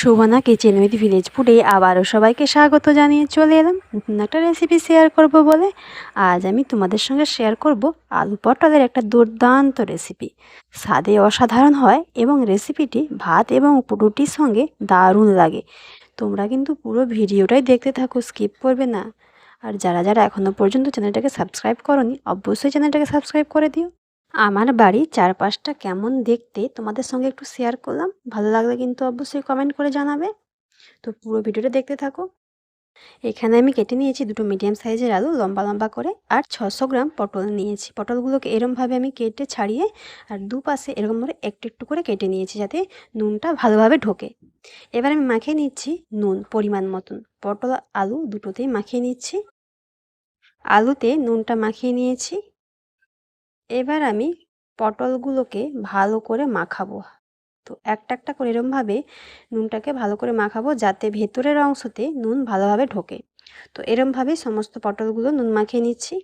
সুবনা kitchen with village ফুডে আবারও সবাইকে স্বাগত জানিয়ে চলে এলাম। নতুন একটা রেসিপি শেয়ার করব বলে। আজ আমি তোমাদের সঙ্গে শেয়ার করব আলু পটলের একটা দুর্দান্ত রেসিপি স্বাদে অসাধারণ হয় এবং রেসিপিটি ভাত এবং রুটির সঙ্গে দারুণ লাগে। তোমরা কিন্তু পুরো ভিডিওটাই দেখতে থাকো স্কিপ করবে না। আর যারা যারা এখনও পর্যন্ত চ্যানেলটাকে সাবস্ক্রাইব করনি, অবশ্যই চ্যানেলটাকে সাবস্ক্রাইব করে দিও। আমার বাড়ির চারপাশটা কেমন দেখতে তোমাদের সঙ্গে একটু শেয়ার করলাম। ভালো লাগলে কিন্তু অবশ্যই কমেন্ট করে জানাবে। তো পুরো ভিডিওটা দেখতে থাকো। এখানে আমি কেটে নিয়েছি দুটো মিডিয়াম সাইজের আলু, লম্বা লম্বা করে, আর ছশো গ্রাম পটল নিয়েছি। পটলগুলোকে এরমভাবে আমি কেটে ছাড়িয়ে, আর দুপাশে এরকম করে একটু একটু করে কেটে নিয়েছি যাতে নুনটা ভালোভাবে ঢোকে। এবার আমি মাখিয়ে নিচ্ছি নুন পরিমাণ মতন। পটল, আলু দুটোতেই মাখিয়ে নিচ্ছি। আলুতে নুনটা মাখিয়ে নিয়েছি। এবার আমি পটলগুলোকে ভালো করে মাখাবো। তো একটা একটা করে এরমভাবে নুনটাকে ভালো করে মাখাবো যাতে ভেতরের অংশতে নুন ভালোভাবে ঢোকে। তো এরমভাবেই সমস্ত পটলগুলো নুন মাখিয়ে নিচ্ছি।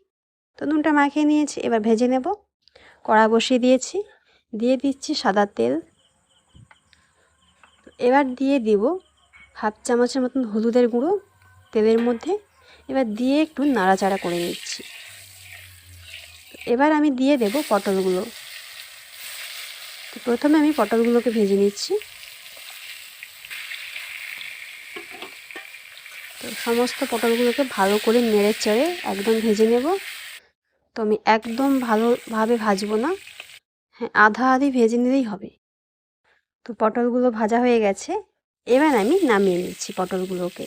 তো নুনটা মাখিয়ে নিয়েছি, এবার ভেজে নেব। কড়া বসিয়ে দিয়েছি, দিয়ে দিচ্ছি সাদা তেল। এবার দিয়ে দিব হাফ চামচের মতন হলুদের গুঁড়ো তেলের মধ্যে। এবার দিয়ে একটু নাড়াচাড়া করে নিচ্ছি। এবার আমি দিয়ে দেব পটলগুলো। তো প্রথমে আমি পটলগুলোকে ভেজে নিচ্ছি। তো সমস্ত পটলগুলোকে ভালো করে নেড়ে চেড়ে একদম ভেজে নেব। তো আমি একদম ভালোভাবে ভাজবো না। হ্যাঁ আধা আধি ভেজে নিলেই হবে। তো পটলগুলো ভাজা হয়ে গেছে। এবার আমি নামিয়ে নিচ্ছি পটলগুলোকে।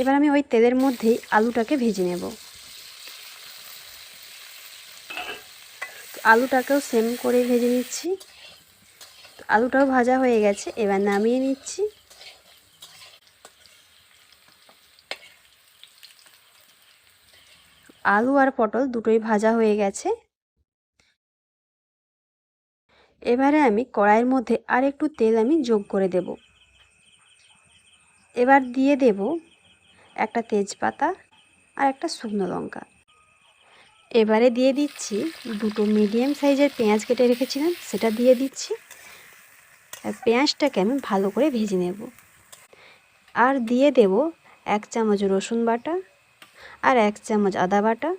এবার আমি ওই তেলের মধ্যেই আলুটাকে ভেজে নেব। আলুটাকেও সেম করে ভেজে নিচ্ছি। আলুটাও ভাজা হয়ে গেছে, এবার নামিয়ে নিচ্ছি। আলু আর পটল দুটোই ভাজা হয়ে গেছে। এবারে আমি কড়াইয়ের মধ্যে আর একটু তেল আমি যোগ করে দেব। এবার দিয়ে দেব একটা তেজপাতা আর একটা শুকনো লঙ্কা। এবারে দিয়ে দিচ্ছি দুটো মিডিয়াম সাইজের পেঁয়াজ কেটে রেখেছিলাম, সেটা দিয়ে দিচ্ছি। আর পেঁয়াজটাকে আমি ভালো করে ভেজে নেব। আর দিয়ে দেব এক চামচ রসুন বাটা আর এক চামচ আদা বাটা।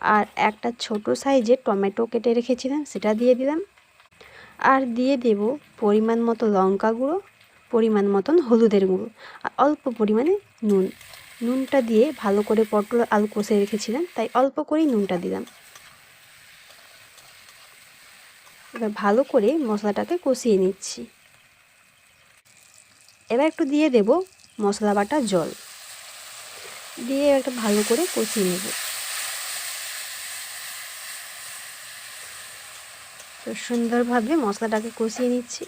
আর একটা ছোট সাইজের টমেটো কেটে রেখেছিলাম, সেটা দিয়ে দিলাম। আর দিয়ে দেব পরিমাণ মতো লঙ্কা গুঁড়ো পরিমাণ মতন হলুদের গুঁড়ো আর অল্প পরিমাণে নুন। নুনটা দিয়ে ভালো করে পটল আলু কষে রেখেছিলাম, তাই অল্প করেই নুনটা দিলাম। এবার ভালো করে মশলাটাকে কষিয়ে নিচ্ছি। এবার একটু দিয়ে দেব মশলা বাটা জল। দিয়ে একটা ভালো করে কষিয়ে নেব। তো সুন্দরভাবে মশলাটাকে কষিয়ে নিচ্ছি।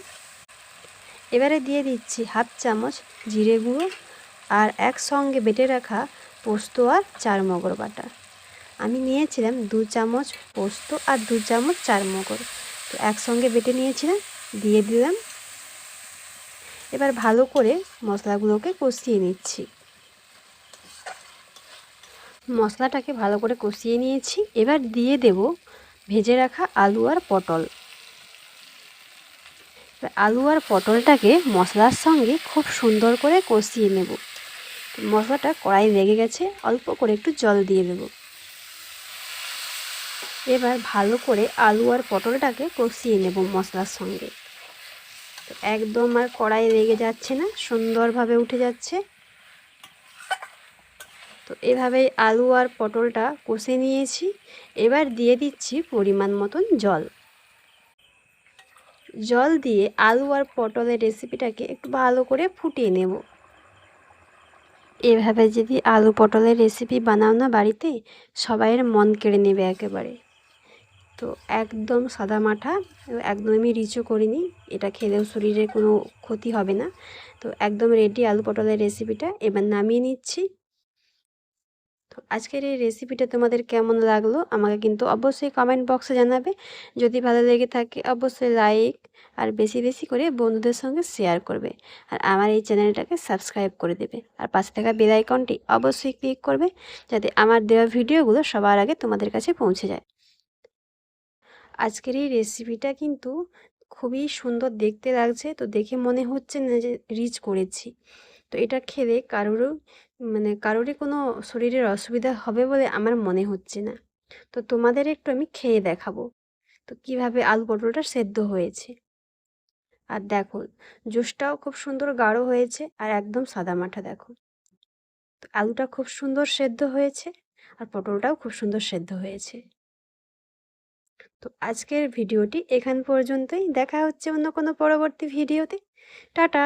এবারে দিয়ে দিচ্ছি হাফ চামচ জিরে গুঁড়ো আর একসঙ্গে বেটে রাখা পোস্ত আর চার মগর বাটা। আমি নিয়েছিলাম দু চামচ পোস্ত আর দু চামচ চার মগর। তো একসঙ্গে বেটে নিয়েছিলাম, দিয়ে দিলাম। এবার ভালো করে মশলাগুলোকে কষিয়ে নিচ্ছি। মশলাটাকে ভালো করে কষিয়ে নিয়েছি। এবার দিয়ে দেব ভেজে রাখা আলু আর পটল। আলু আর পটলটাকে মশলার সঙ্গে খুব সুন্দর করে কষিয়ে নেব। মশলাটা কড়াই লেগে গেছে, অল্প করে একটু জল দিয়ে দেব। এবার ভালো করে আলু আর পটলটাকে কষিয়ে নেব মশলার সঙ্গে। একদম আর কড়াই লেগে যাচ্ছে না, সুন্দরভাবে উঠে যাচ্ছে। তো এভাবেই আলু আর পটলটা কষে নিয়েছি। এবার দিয়ে দিচ্ছি পরিমাণ মতন জল। জল দিয়ে আলু আর পটলের রেসিপিটাকে একটু ভালো করে ফুটিয়ে নেব। এভাবে যদি আলু পটলের রেসিপি বানাও না বাড়িতে, সবাইয়ের মন কেড়ে নেবে একেবারে। তো একদম সাদা মাঠা, একদমই রিচও করিনি, এটা খেলেও শরীরে কোনো ক্ষতি হবে না। তো একদম রেডি আলু পটলের রেসিপিটা এবার নামিয়ে নিচ্ছি। তো আজকের এই রেসিপিটা তোমাদের কেমন লাগল, আমাকে কিন্তু অবশ্যই কমেন্ট বক্সে জানাবে। যদি ভালো লেগে থাকে, অবশ্যই লাইক আর বেশি বেশি করে বন্ধুদের সঙ্গে শেয়ার করবে আর আমার এই চ্যানেলটাকে সাবস্ক্রাইব করে দেবে। আর পাশে থাকা বেল আইকনটি অবশ্যই ক্লিক করবে যাতে আমার দেওয়া ভিডিওগুলো সবার আগে তোমাদের কাছে পৌঁছে যায়। আজকের এই রেসিপিটা কিন্তু খুবই সুন্দর দেখতে লাগছে, তো দেখে মনে হচ্ছে না যে রিচ করেছি। তো এটা খেলে কারোরও মানে কারোরই কোনো শরীরের অসুবিধা হবে বলে আমার মনে হচ্ছে না। তো তোমাদের একটু আমি খেয়ে দেখাবো। তো কীভাবে আলু পটলটা সেদ্ধ হয়েছে। আর দেখো, জুসটাও খুব সুন্দর গাঢ় হয়েছে আর একদম সাদা মাঠা দেখো। তো আলুটা খুব সুন্দর সেদ্ধ হয়েছে আর পটলটাও খুব সুন্দর সেদ্ধ হয়েছে। তো আজকের ভিডিওটি এখান পর্যন্তই। দেখা হচ্ছে অন্য কোনো পরবর্তী ভিডিওতে। টাটা!